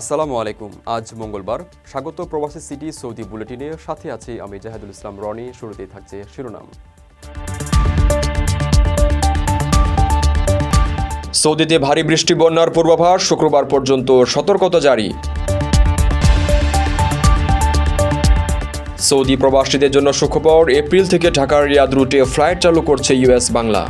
আসসালামু আলাইকুম, আজ মঙ্গলবার। স্বাগত প্রবাসী সিটি সৌদি বুলেটিনে। সাথে আছি আমি জাহেদুল ইসলাম রনি, শুরুতেই থাকছে শিরোনাম। সৌদিতে ভারী বৃষ্টি, বন্যার পূর্বাভাস, শুক্রবার পর্যন্ত সতর্কতা জারি। সৌদি প্রবাসীদের জন্য সুখবর, এপ্রিল থেকে ঢাকার রিয়াদ রুটে ফ্লাইট চালু করছে ইউএস বাংলা।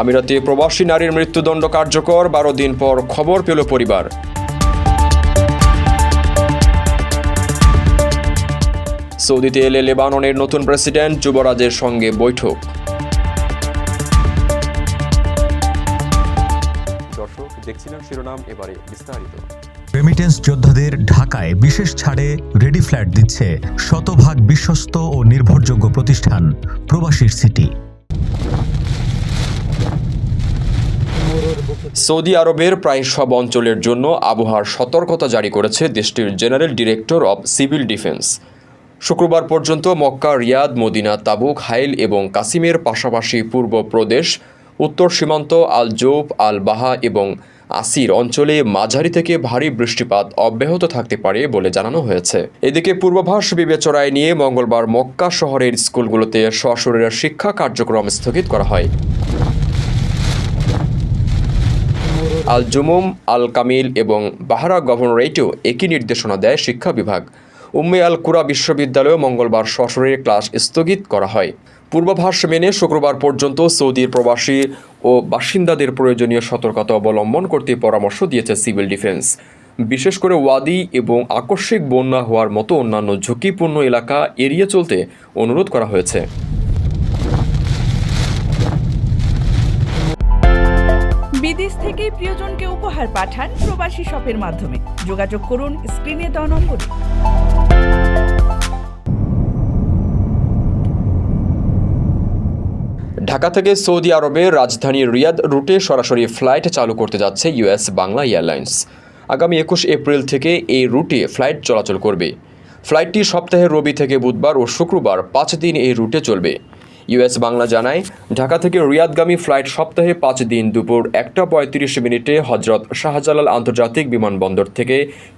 আমিরাতে প্রবাসী নারীর মৃত্যুদণ্ড কার্যকর, বারো দিন পর খবর পেল পরিবার। সৌদিতে এলে লেবাননের নতুন প্রেসিডেন্ট যুবরাজের সঙ্গে বৈঠক। দর্শক শিরোনাম, এবারে বিস্তারিত। রেমিটেন্স যোদ্ধাদের ঢাকায় বিশেষ ছাড়ে রেডি ফ্ল্যাট দিচ্ছে শতভাগ বিশ্বস্ত ও নির্ভরযোগ্য প্রতিষ্ঠান, প্রবাসীর সিটি সৌদি আরবের প্রায় সব অঞ্চলের জন্য আবহাওয়ার সতর্কতা জারি করেছে দেশটির general director of civil defence. শুক্রবার পর্যন্ত Mecca, Riyadh, Medina, Tabuk, Hail এবং কাসিমের পাশাপাশি পূর্ব প্রদেশ, উত্তর সীমান্ত আল জৌফ আল বাহা এবং আসির অঞ্চলে মাঝারি থেকে ভারী বৃষ্টিপাত অব্যাহত থাকতে পারে বলে জানানো হয়েছে। এদিকে পূর্বাভাস বিবেচনায় নিয়ে মঙ্গলবার মক্কা শহরের স্কুলগুলোতে সশরীরের শিক্ষা কার্যক্রম স্থগিত করা হয়। আল জুমুম আল কামিল এবং বাহারা গভর্নরেটও একই নির্দেশনা দেয় শিক্ষা বিভাগ। উম্মে আল কুরা বিশ্ববিদ্যালয়ে মঙ্গলবার সশরীরে ক্লাস স্থগিত করা হয়। পূর্বাভাস মেনে শুক্রবার পর্যন্ত সৌদির প্রবাসী ও বাসিন্দাদের প্রয়োজনীয় সতর্কতা অবলম্বন করতে পরামর্শ দিয়েছে সিভিল ডিফেন্স। বিশেষ করে ওয়াদি এবং আকস্মিক বন্যা হওয়ার মতো অন্যান্য ঝুঁকিপূর্ণ এলাকা এড়িয়ে চলতে অনুরোধ করা হয়েছে। বিদেশ থেকে প্রিয়জনকে উপহার পাঠান প্রবাসী শপের মাধ্যমে। যোগাযোগ করুন স্ক্রিনে দেওয়া নম্বরে। ঢাকা থেকে সৌদি আরবের রাজধানী রিয়াদ রুটে সরাসরি ফ্লাইট চালু করতে যাচ্ছে ইউএস বাংলা এয়ারলাইন্স। আগামী একুশ এপ্রিল থেকে এই রুটে ফ্লাইট চলাচল করবে। ফ্লাইটটি সপ্তাহে রবি থেকে বুধবার ও শুক্রবার পাঁচ দিন এই রুটে চলবে। ইউএস বাংলা জানায়, ঢাকা থেকে রিয়াদগামী ফ্লাইট সপ্তাহে পাঁচ দিন দুপুর একটা পঁয়ত্রিশ মিনিটে হজরত শাহজালাল আন্তর্জাতিক বিমানবন্দর থেকে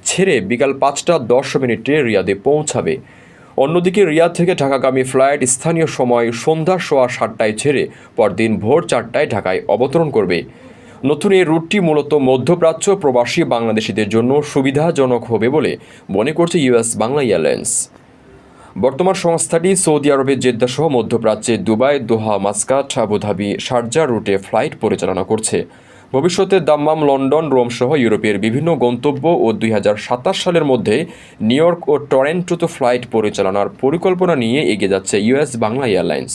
ছেড়ে বিকাল পাঁচটা দশ মিনিটে রিয়াদে পৌঁছাবে। অন্যদিকে রিয়াদ থেকে ঢাকাগামী ফ্লাইট স্থানীয় সময় সন্ধ্যা সোয়া সাতটায় ছেড়ে পরদিন ভোর চারটায় ঢাকায় অবতরণ করবে। নতুন এই রুটটি মূলত মধ্যপ্রাচ্য প্রবাসী বাংলাদেশিদের জন্য সুবিধাজনক হবে বলে মনে করছে ইউএস বাংলা এয়ারলাইন্স। বর্তমান সংস্থাটি সৌদি আরবের জেদ্দা সহ মধ্যপ্রাচ্যে Dubai, Doha, Muscat, Abu Dhabi, Sharjah রুটে ফ্লাইট পরিচালনা করছে। ভবিষ্যতে দাম্মাম লন্ডন, রোম সহ ইউরোপের বিভিন্ন গন্তব্য ও দুই হাজার সাতাশ সালের মধ্যে নিউ ইয়র্ক ও টরেন্টোতে ফ্লাইট পরিচালনার পরিকল্পনা নিয়ে এগিয়ে যাচ্ছে ইউএস বাংলা এয়ারলাইন্স।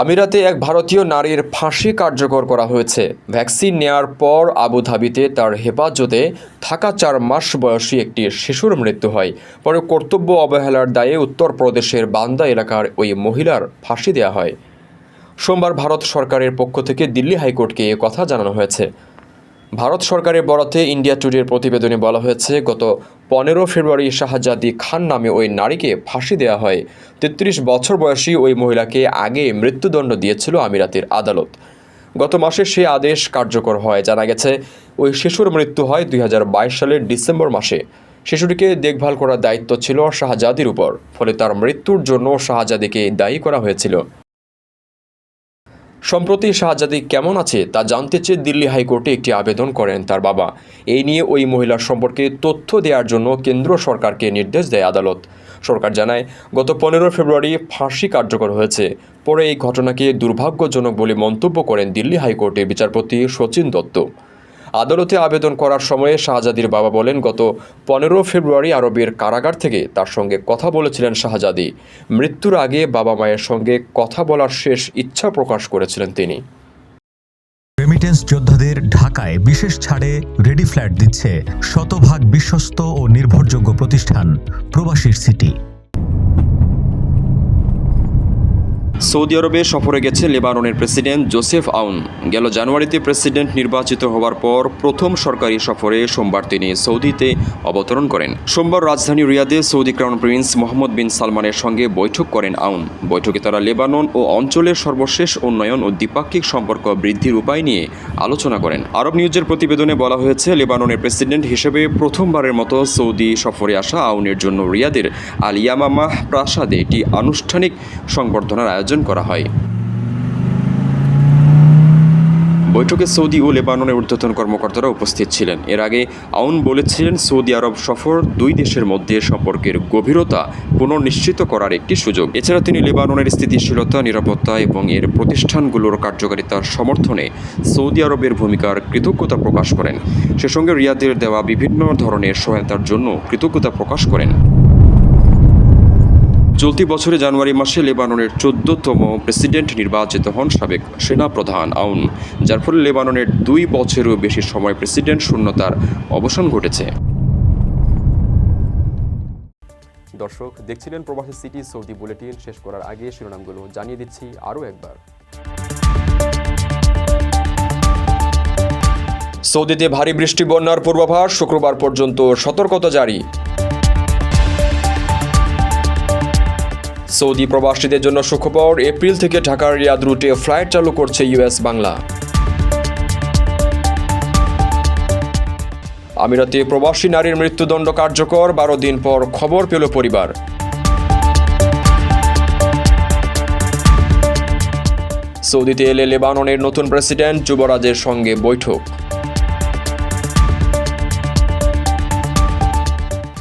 আমিরাতে এক ভারতীয় নারীর ফাঁসি কার্যকর করা হয়েছে। ভ্যাকসিন নেয়ার পর আবুধাবিতে তার হেফাজতে থাকা চার মাস বয়সী একটি শিশুর মৃত্যু হয়। পরে কর্তব্য অবহেলার দায়ে উত্তরপ্রদেশের বান্দা এলাকার ওই মহিলার ফাঁসি দেওয়া হয়। সোমবার ভারত সরকারের পক্ষ থেকে দিল্লি হাইকোর্টকে এ কথা জানানো হয়েছে। ভারত সরকারের বরাতে ইন্ডিয়া টুডের প্রতিবেদনে বলা হয়েছে, গত পনেরো ফেব্রুয়ারি শাহজাদি খান নামে ওই নারীকে ফাঁসি দেওয়া হয়। তেত্রিশ বছর বয়সী ওই মহিলাকে আগে মৃত্যুদণ্ড দিয়েছিল আমিরাতের আদালত। গত মাসে সে আদেশ কার্যকর হয়। জানা গেছে, ওই শিশুর মৃত্যু হয় দুই হাজার বাইশ সালের ডিসেম্বর মাসে। শিশুটিকে দেখভাল করার দায়িত্ব ছিল শাহজাদির উপর, ফলে তার মৃত্যুর জন্য শাহজাদিকে দায়ী করা হয়েছিল। সম্প্রতি শাহজাদি কেমন আছে তা জানতে চেয়ে দিল্লি হাইকোর্টে একটি আবেদন করেন তার বাবা। এই নিয়ে ওই মহিলার সম্পর্কে তথ্য দেওয়ার জন্য কেন্দ্র সরকারকে নির্দেশ দেয় আদালত। সরকার জানায়, গত পনেরো ফেব্রুয়ারি ফাঁসি কার্যকর হয়েছে। পরে এই ঘটনাকে দুর্ভাগ্যজনক বলে মন্তব্য করেন দিল্লি হাইকোর্টের বিচারপতি সচিন দত্ত। আদালতে আবেদন করার সময়ে শাহজাদির বাবা বলেন, গত পনেরো ফেব্রুয়ারি আরবের কারাগার থেকে তার সঙ্গে কথা বলেছিলেন শাহজাদি। মৃত্যুর আগে বাবা মায়ের সঙ্গে কথা বলার শেষ ইচ্ছা প্রকাশ করেছিলেন তিনি। রেমিটেন্স যোদ্ধাদের ঢাকায় বিশেষ ছাড়ে রেডি ফ্ল্যাট দিচ্ছে শতভাগ বিশ্বস্ত ও নির্ভরযোগ্য প্রতিষ্ঠান প্রবাসীর সিটি। সৌদি আরবে সফরে গেছে লেবাননের প্রেসিডেন্ট জোসেফ আউন। গেল জানুয়ারিতে প্রেসিডেন্ট নির্বাচিত হওয়ার পর প্রথম সরকারি সফরে সোমবার তিনি সৌদিতে অবতরণ করেন। সোমবার রাজধানী রিয়াদে Saudi crown prince Mohammed bin সালমানের সঙ্গে বৈঠক করেন আউন। বৈঠকে তারা লেবানন ও অঞ্চলের সর্বশেষ উন্নয়ন ও দ্বিপাক্ষিক সম্পর্ক বৃদ্ধির উপায় নিয়ে আলোচনা করেন। আরব নিউজের প্রতিবেদনে বলা হয়েছে, লেবাননের প্রেসিডেন্ট হিসেবে প্রথমবারের মতো সৌদি সফরে আসা আউনের জন্য রিয়াদের আল ইয়ামামাহ প্রাসাদে একটি আনুষ্ঠানিক সংবর্ধনার আয়োজন করা হয়। বৈঠকে সৌদি ও লেবাননের ঊর্ধ্বতন কর্মকর্তারা উপস্থিত ছিলেন। এর আগে আউন বলেছিলেন, সৌদি আরব সফর দুই দেশের মধ্যে সম্পর্কের গভীরতা পুনর্নিশ্চিত করার একটি সুযোগ। এছাড়া তিনি লেবাননের স্থিতিশীলতা, নিরাপত্তা এবং এর প্রতিষ্ঠানগুলোর কার্যকারিতার সমর্থনে সৌদি আরবের ভূমিকার কৃতজ্ঞতা প্রকাশ করেন। সে সঙ্গে রিয়াদের দেওয়া বিভিন্ন ধরনের সহায়তার জন্য কৃতজ্ঞতা প্রকাশ করেন। চলতি বছরে জানুয়ারি মাসে লেবাননের চোদ্দতম প্রেসিডেন্ট নির্বাচিত হন সাবেক সেনাপ্রধান আউন যার ফলে লেবাননের দুই বছরেরও বেশি সময় প্রেসিডেন্ট শূন্যতার অবসান ঘটেছে। দর্শক দেখছিলেন প্রবাসী সিটি সৌদি বুলেটিন। শেষ করার আগে শিরোনামগুলো জানিয়ে দিচ্ছি আরও একবার। সৌদিতে ভারী বৃষ্টি বন্যার পূর্বাভাস শুক্রবার পর্যন্ত সতর্কতা জারি। সৌদি প্রবাসীদের জন্য সুখবর, এপ্রিল থেকে ঢাকার রিয়াদ রুটে ফ্লাইট চালু করছে ইউএস বাংলা। আমিরাতে প্রবাসী নারীর মৃত্যুদণ্ড কার্যকর, বারো দিন পর খবর পেল পরিবার। সৌদিতে এলে লেবাননের নতুন প্রেসিডেন্ট যুবরাজের সঙ্গে বৈঠক।